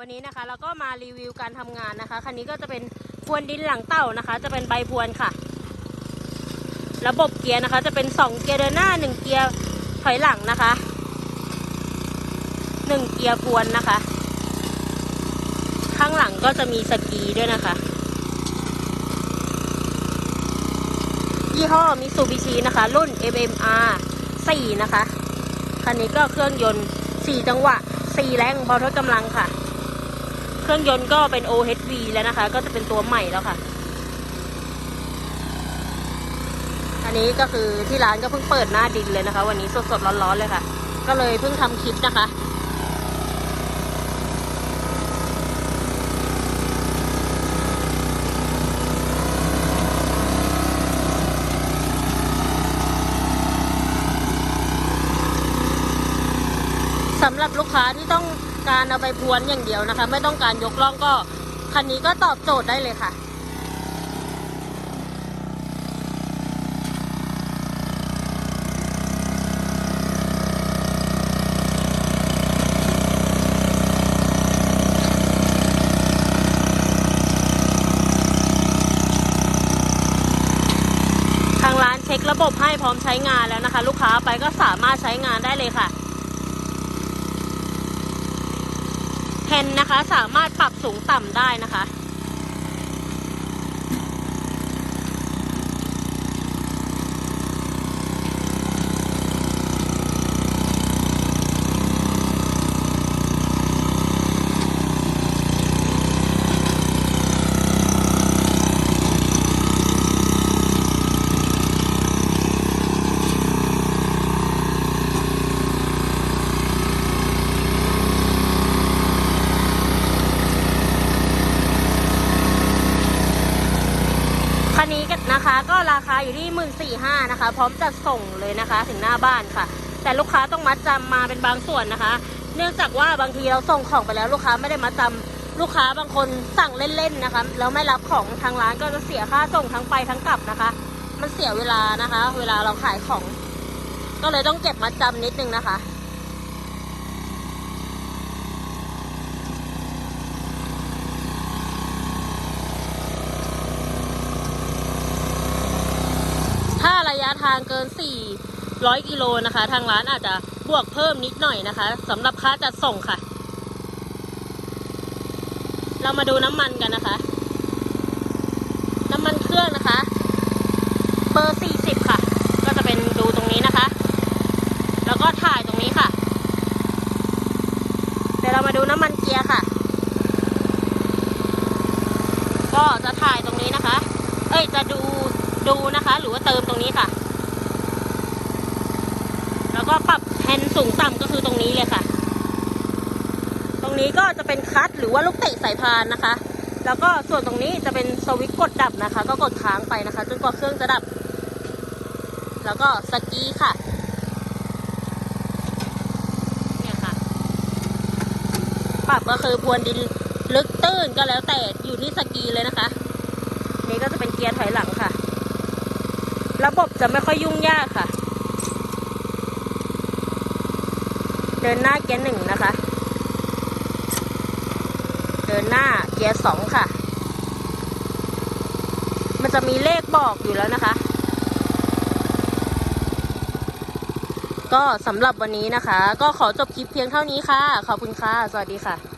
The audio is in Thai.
วันนี้นะคะเราก็มารีวิวการทำงานนะคะคันนี้ก็จะเป็นพรวนดินหลังเต่านะคะ จะเป็นใบพรวนค่ะ ระบบเกียร์นะคะ จะเป็นสองเกียร์เดินหน้าหนึ่งเกียร์ถอยหลังนะคะหนึ่งเกียร์พรวนนะคะ ข้างหลังก็จะมีสกีด้วยนะคะ ยี่ห้อมิซูบิชินะคะ รุ่น MMR 4 นะคะคันนี้ก็เครื่องยนต์ 4 จังหวะ 4 แรงเบาทดกำลังค่ะ เครื่องยนต์ก็เป็น OHV แล้วนะคะ ก็จะเป็นตัวใหม่แล้วค่ะ อันนี้ก็คือที่ร้านก็เพิ่งเปิดหน้าดินเลยนะคะ วันนี้สดๆร้อนๆเลยค่ะ ก็เลยเพิ่งทำคลิปนะคะสำหรับลูกค้าที่ต้อง การเอาไปพวนอย่างเดียวนะคะ ไม่ต้องการยกล่องก็คันนี้ก็ตอบโจทย์ได้เลยค่ะทางร้านเช็คระบบให้พร้อมใช้งานแล้วนะคะ ลูกค้าไปก็สามารถใช้งานได้เลยค่ะ แฮนนะคะสามารถปรับสูงต่ำได้นะคะ นนี้ก็นะคะ ก็ราคาอยู่ที่หมื่นสี่ห้านะคะ พร้อมจัดส่งเลยนะคะ ถึงหน้าบ้านค่ะ แต่ลูกค้าต้องมัดจำมาเป็นบางส่วนนะคะ เนื่องจากว่าบางทีเราส่งของไปแล้วลูกค้าไม่ได้มัดจำลูกค้าบางคนสั่งเล่นๆนะคะแล้วไม่รับของทางร้านก็จะเสียค่าส่งทั้งไปทั้งกลับนะคะ มันเสียเวลานะคะ เวลาเราขายของ ก็เลยต้องเก็บมัดจำนิดนึงนะคะ ถ้าระ ยะทางเกิน 400 กิโลนะคะ ทางร้านอาจจะบวกเพิ่มนิดหน่อยนะคะสำหรับค่าจัดส่งค่ะ เรามาดูน้ำมันกันนะคะ น้ำมันเครื่องนะคะ เบอร์ 40 ค่ะ ก็จะเป็นดูตรงนี้นะคะ แล้วก็ถ่ายตรงนี้ค่ะเดี๋ยวเรามาดูน้ำมันเกียร์ค่ะ ก็จะถ่ายตรงนี้นะคะ เอ้ยจะดูดูนะคะ หรือว่าเติมตรงนี้ค่ะ็ปรับแฮนด์สูงต่ำก็คือตรงนี้เลยค่ะ ตรงนี้ก็จะเป็นคัตหรือว่าลูกเตะสายพานนะคะ แล้วก็ส่วนตรงนี้จะเป็นสวิตช์กดดับนะคะ ก็กดค้างไปนะคะจนกว่าเครื่องจะดับ แล้วก็สกีค่ะเนี่ยค่ะ ปรับก็คือพรวนดินลึกตื้นก็แล้วแต่อยู่ที่สกีเลยนะคะ นี่ก็จะเป็นเกียร์ถอยหลังค่ะ ระบบจะไม่ค่อยยุ่งยากค่ะ เดินหน้าเกียร์หนึ่งนะคะ เดินหน้าเกียร์สองค่ะ มันจะมีเลขบอกอยู่แล้วนะคะ ก็สำหรับวันนี้นะคะ ก็ขอจบคลิปเพียงเท่านี้ค่ะ ขอบคุณค่ะ สวัสดีค่ะ